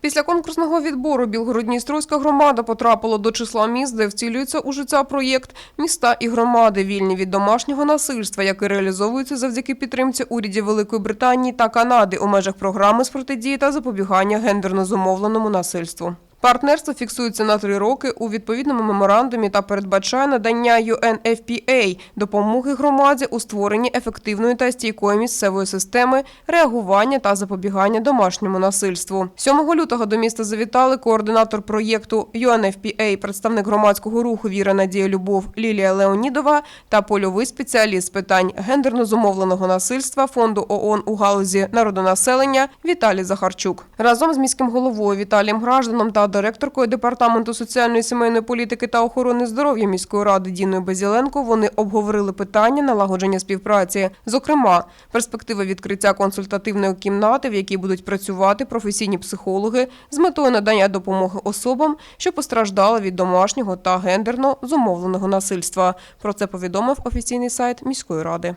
Після конкурсного відбору Білгород-Дністровська громада потрапила до числа міст, де втілюється у життя проєкт «Міста і громади вільні від домашнього насильства», який реалізовується завдяки підтримці урядів Великої Британії та Канади у межах програми з протидії та запобігання гендерно зумовленому насильству. Партнерство фіксується на три роки у відповідному меморандумі та передбачає надання UNFPA допомоги громаді у створенні ефективної та стійкої місцевої системи реагування та запобігання домашньому насильству. 7 лютого до міста завітали координатор проєкту UNFPA, представник громадського руху Віра Надія Любов Лілія Леонідова та польовий спеціаліст з питань гендерно зумовленого насильства фонду ООН у галузі народонаселення Віталій Захарчук. Разом з міським головою Віталієм Гражданом та директоркою департаменту соціальної сімейної політики та охорони здоров'я міської ради Діною Безіленко вони обговорили питання налагодження співпраці, зокрема, перспективи відкриття консультативної кімнати, в якій будуть працювати професійні психологи з метою надання допомоги особам, що постраждали від домашнього та гендерно зумовленого насильства. Про це повідомив офіційний сайт міської ради.